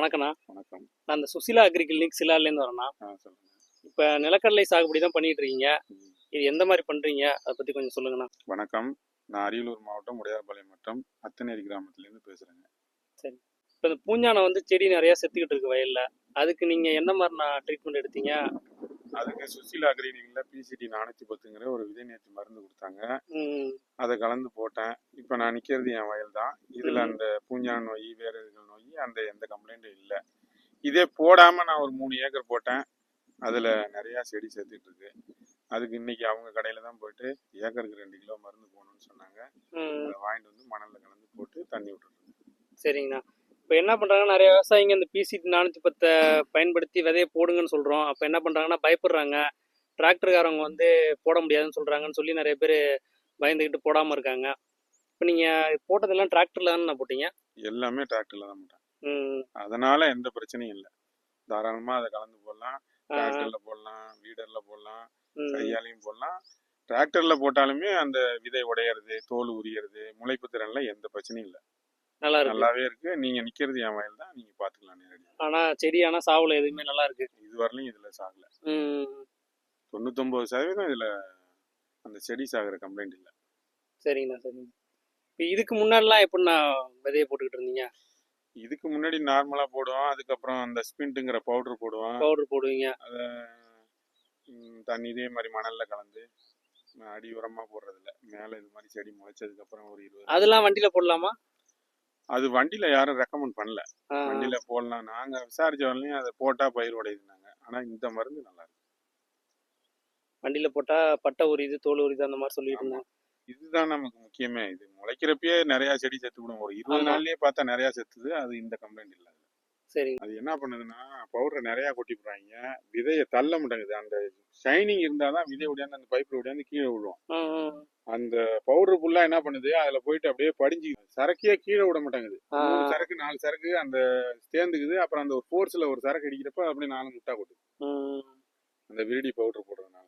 வணக்கண்ணா வணக்கம். நான் இந்த சுசிலா அக்ரி கிளினிக் சிலார்லேருந்து வரேண்ணா. இப்போ நிலக்கடலை சாகுபடி தான் பண்ணிட்டு இருக்கீங்க. இது எந்த மாதிரி பண்ணுறீங்க அதை பற்றி கொஞ்சம் சொல்லுங்கண்ணா. வணக்கம். நான் அரியலூர் மாவட்டம் உடையார்பாளையம் மற்றும் அத்தனேரி கிராமத்துலேருந்து பேசுகிறேங்க இப்போ இந்த பூஞ்சானை வந்து செடி நிறையா செத்துக்கிட்டு இருக்கு வயலில். அதுக்கு நீங்கள் என்ன மாதிரிண்ணா ட்ரீட்மெண்ட் எடுத்தீங்க? அதுக்கு சுசிலா அக்ரினிக்கில் பிசிடி நானூற்றி பத்துங்கிற ஒரு விதை நேர்த்தி மருந்து கொடுத்தாங்க. அதை கலந்து போட்டேன். இப்போ நான் நிற்கிறது என் வயல் தான். இதில். அந்த பூஞ்சான் நோய் வேறுகள் நோய் அந்த எந்த கம்ப்ளைண்ட்டும் இல்லை. இதே போடாமல் நான் ஒரு மூணு ஏக்கர் போட்டேன். அதில் நிறையா செடி செத்துட்டு இருக்கு அதுக்கு இன்னைக்கு அவங்க கடையில் தான் போயிட்டு ஏக்கருக்கு ரெண்டு கிலோ மருந்து போகணும்னு சொன்னாங்க. அதை வாங்கிட்டு வந்து மணலில் கலந்து போட்டு தண்ணி விட்டுருங்க. சரிங்கண்ணா. இப்போ என்ன பண்ணுறாங்கன்னா நிறைய விவசாயிங்க இந்த பிசிடி நானூற்றி பத்தை பயன்படுத்தி விதைய போடுங்கன்னு சொல்கிறோம் அப்போ என்ன பண்ணுறாங்கன்னா பயப்படுறாங்க. டிராக்டர்காரவங்க வந்து போட முடியாதுன்னு சொல்கிறாங்கன்னு சொல்லி நிறைய பேர் பயந்துக்கிட்டு போடாமல் இருக்காங்க. இப்போ நீங்கள் போட்டதெல்லாம் டிராக்டரில் தானே போட்டீங்க? எல்லாமே டிராக்டரில் தான் போட்டேன். அதனால எந்த பிரச்சனையும் இல்லை. தாராளமா அதை கலந்து போடலாம். டிராக்டர்ல போடலாம் வீடர்ல போடலாம் கையாலையும் போடலாம். டிராக்டர்ல போட்டாலுமே அந்த விதை உடையறது தோல் உரியறது முளைப்பு திறன்ல எந்த பிரச்சனையும் இல்லை. நல்லா இருக்கு. நல்லாவே இருக்கு. நீங்க நிக்கிறது என் வயல் தான். நீங்க பாத்துக்கலாம் நேரடியாக ஆனா செடி ஆனா சாவுல எதுவுமே நல்லா இருக்கு. இது வரலையும் இதுல சாகல. தொண்ணூத்தொன்பது சதவீதம் இதுல அந்த செடி சாகுற கம்ப்ளைண்ட் இல்லை. சரிங்கண்ணா சரிங்க இப்போ இதுக்கு முன்னாடிலாம் எப்படிண்ணா விதைய போட்டுக்கிட்டு இருந்தீங்க? இதுக்கு முன்னாடி நார்மலா போடுவோம். அதுக்கப்புறம் அந்த ஸ்பின்ட்டுங்கிற பவுடர் போடுவோம். பவுடர் போடுவீங்க. அதை தண்ணி இதே மாதிரி மணல்ல கலந்து அடி உரமா போடுறது இல்ல மேல இது மாதிரி செடி முளைச்சதுக்கு அப்புறம் ஒரு இருபது அதெல்லாம் வண்டியில போடலாமா? அது வண்டியில யாரும் ரெக்கமெண்ட் பண்ணல. வண்டியில போடலாம். நாங்க விசாரிச்ச வரலையும் அதை போட்டா பயிர் உடையுதுனாங்க ஆனா இந்த மருந்து நல்லா இருக்கு. வண்டியில போட்டா பட்டை உரியுது தோல் உரியுது அந்த மாதிரி சொல்லிட்டு ஆமா. இதுதான் நமக்கு முக்கியமே. இது முளைக்கிறப்பயே நிறைய செடி செத்து விடும். ஒரு இருபது. நாள்லயே பார்த்தா நிறைய செத்துது. அது இந்த கம்ப்ளைண்ட் இல்ல சரிங்க அது என்ன பண்ணுதுன்னா பவுடரை நிறைய கொட்டி போடுறாங்க விதையை தள்ள மாட்டேங்குது. அந்த ஷைனிங் இருந்தாதான் விதை உடையாந்து அந்த பைப்பில் உடையாந்து கீழே விழும். ம், ம். அந்த பவுடர் ஃபுல்லா என்ன பண்ணுது? அதுல போயிட்டு அப்படியே படிஞ்சு சரக்கே கீழே விட மாட்டேங்குது. சரக்கு நாலு சரக்கு அந்த சேர்ந்துக்குது. அப்புறம் அந்த ஒரு ஃபோர்ஸ்ல ஒரு சரக்கு அடிக்கிறப்ப அப்படியே நாலு முட்டா கொட்டுது. அந்த விரிடி பவுடர் போடுறதுனால.